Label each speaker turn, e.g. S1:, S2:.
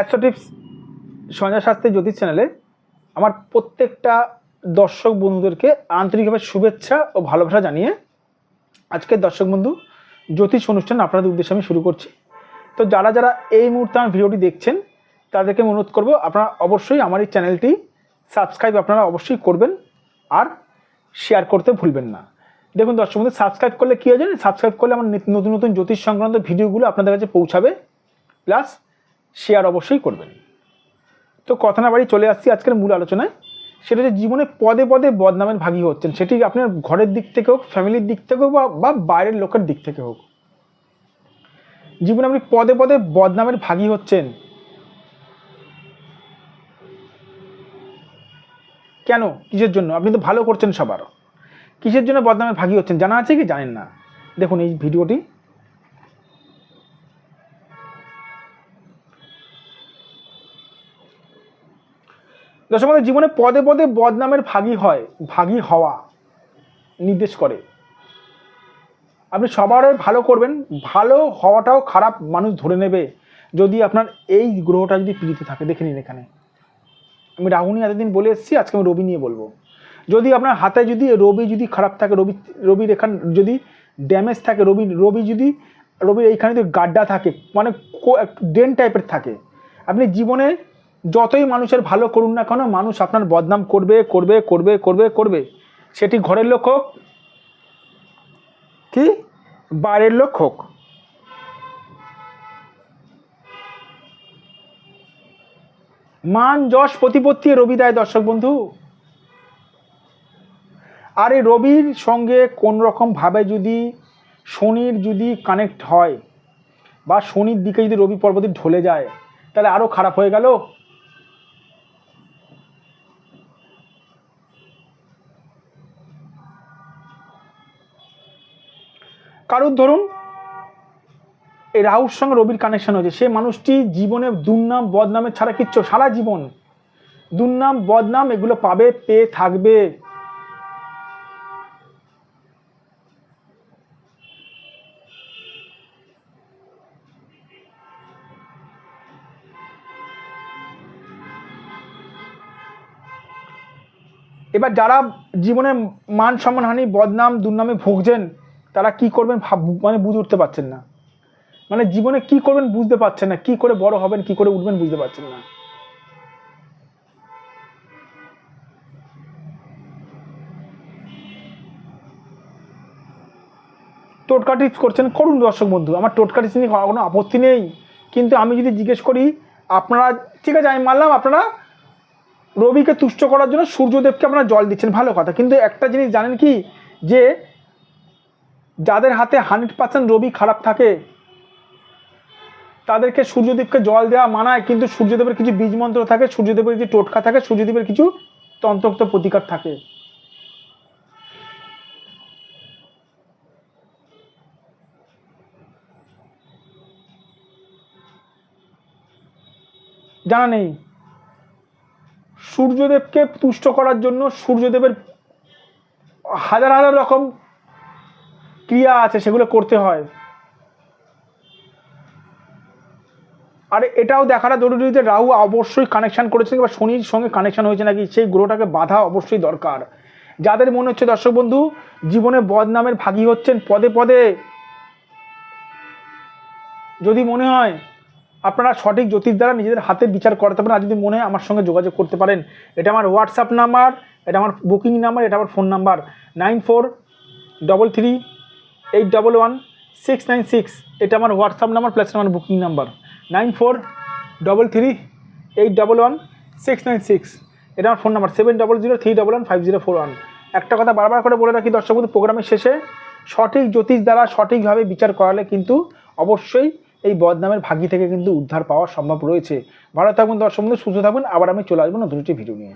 S1: Astro tips Sanjay Shastri জ্যোতিষ চ্যানেলে আমার প্রত্যেকটা দর্শক বন্ধুদেরকে আন্তরিকভাবে শুভেচ্ছা ও ভালোবাসা জানিয়ে আজকের দর্শক বন্ধু জ্যোতিষ অনুষ্ঠান আপনাদের উদ্দেশ্যে আমি শুরু করছি। তো যারা যারা এই মুহূর্তে আমার ভিডিওটি দেখছেন, তাদেরকে অনুরোধ করব, আপনারা অবশ্যই আমার এই চ্যানেলটি সাবস্ক্রাইব আপনারা অবশ্যই করবেন আর শেয়ার করতে ভুলবেন না। দেখুন দর্শক বন্ধু সাবস্ক্রাইব করলে কী হয় জানেন সাবস্ক্রাইব করলে আমার নতুন নতুন জ্যোতিষ সংক্রান্ত ভিডিওগুলো আপনাদের কাছে পৌঁছাবে। প্লাস শেয়ার অবশ্যই করবেন। তো কথা না বাড়ি চলে আসছি আজকের মূল আলোচনায়। সেটা যে জীবনে পদে পদে বদনামের ভাগী হচ্ছেন। সেটি আপনার ঘরের দিক থেকে হোক ফ্যামিলির দিক থেকে হোক বা- বাইরের লোকের দিক থেকে হোক। জীবনে আপনি পদে পদে বদনামের ভাগী হচ্ছেন। কেন? কিসের জন্য? আপনি তো ভালো করছেন সবার। কিসের জন্য বদনামের ভাগী হচ্ছেন? জানা আছে কি? জানেন না। দেখুন এই ভিডিওটি দর্শক বন্ধু, জীবনে পদে পদে বদনামের ভাগী হয় ভাগী হওয়া নির্দেশ করে। আপনি সবার ভালো করবেন ভালো হওয়াটাও খারাপ মানুষ ধরে নেবে যদি আপনার এই গ্রহটা যদি পীড়িত থাকে। দেখে নিন এখানে। আমি রাহু নিয়ে এতদিন বলে এসেছি আজকে আমি রবি নিয়ে বলব। যদি আপনার হাতে যদি রবি যদি খারাপ থাকে রবি রবির এখান যদি ড্যামেজ থাকে রবি রবি যদি রবির এইখানে যদি গাড্ডা থাকে মানে ডেন টাইপের থাকে আপনি জীবনে যতই মানুষের ভালো করুন না কেন, মানুষ আপনার বদনাম করবে করবে করবে করবে করবে। সেটি ঘরের লোক হোক, কি? বাইরের লোক হোক। মান, যশ, প্রতিপত্তি, রবি দেয়, দর্শক বন্ধু। আর এই রবির সঙ্গে কোন রকম ভাবে যদি শনির যদি কানেক্ট হয়, বা শনির দিকে যদি রবি পর্বতী ঢলে যায়, তাহলে আরও খারাপ হয়ে গেল। কারুর ধরুন, এই রাহুর সঙ্গে রবির কানেকশন হয়েছে। সে মানুষটি জীবনে দুর্নাম, বদনামের ছাড়া কিচ্ছু, সারা জীবন দুর্নাম, বদনাম এগুলো পাবে, পেয়ে থাকবে। এবার যারা জীবনে মান সম্মানহানি বদনাম, দুর্নামে ভুগছেন তারা কি করবেন ভাব মানে বুঝে উঠতে পারছেন না। মানে জীবনে কি করবেন বুঝতে পারছেন না। কি করে বড় হবেন, কি করে উঠবেন বুঝতে পারছেন না। টোটকা করছেন। করুন দর্শক বন্ধু, আমার টোটকা নিয়ে কোনো আপত্তি নেই। কিন্তু আমি যদি জিজ্ঞেস করি, আপনারা, ঠিক আছে, আমি মানলাম আপনারা রবিকে তুষ্ট করার জন্য সূর্যদেবকে আপনারা জল দিচ্ছেন, ভালো কথা। কিন্তু একটা জিনিস জানেন কি? যে যাদের হাতে হান্ড্রেড পার্সেন্ট রবি খারাপ থাকে, তাদেরকে সূর্যদেবকে জল দেওয়া মানায়, কিন্তু সূর্যদেবের কিছু বীজ মন্ত্র থাকে, সূর্যদেবের কিছু টোটকা থাকে, সূর্যদেবের কিছু তন্ত্রোক্ত প্রতিকার থাকে। জানা নেই। সূর্যদেবকে তুষ্ট করার জন্য সূর্যদেবের হাজার হাজার রকম ক্রিয়া আছে, সেগুলো করতে হয়। আর এটাও দেখাটা জরুরি যে রাহু অবশ্যই কানেকশান করেছে বা শনির সঙ্গে কানেকশান হয়েছে নাকি, সেই গ্রহটাকে বাধা অবশ্যই দরকার। যাদের মনে হচ্ছে, দর্শক বন্ধু, জীবনে বদনামের ভাগী হচ্ছেন পদে পদে। যদি মনে হয় আপনারা সঠিক জ্যোতিষ দ্বারা নিজেদের হাতে বিচার করাতে পারেন, আর যদি মনে হয় আমার সঙ্গে যোগাযোগ করতে পারেন, এটা আমার হোয়াটসঅ্যাপ নাম্বার এটা আমার বুকিং নাম্বার এটা আমার phone number nine four double three eight double one six nine six এটা আমার হোয়াটসঅ্যাপ নাম্বার প্লাস আমার booking number nine four double three eight double one six nine six এটা আমার phone number seven double zero three double one five zero four one একটা কথা বারবার করে বলে রাখি দর্শক প্রোগ্রামের শেষে সঠিক জ্যোতিষ দ্বারা সঠিকভাবে বিচার করালে কিন্তু অবশ্যই এই বদনামের ভাগি থেকে কিন্তু উদ্ধার পাওয়া সম্ভব রয়েছে। ভালো থাকবেন দর্শক বন্ধু, সুস্থ থাকবেন আবার আমি চলে আসব নতুন একটি ভিডিও নিয়ে।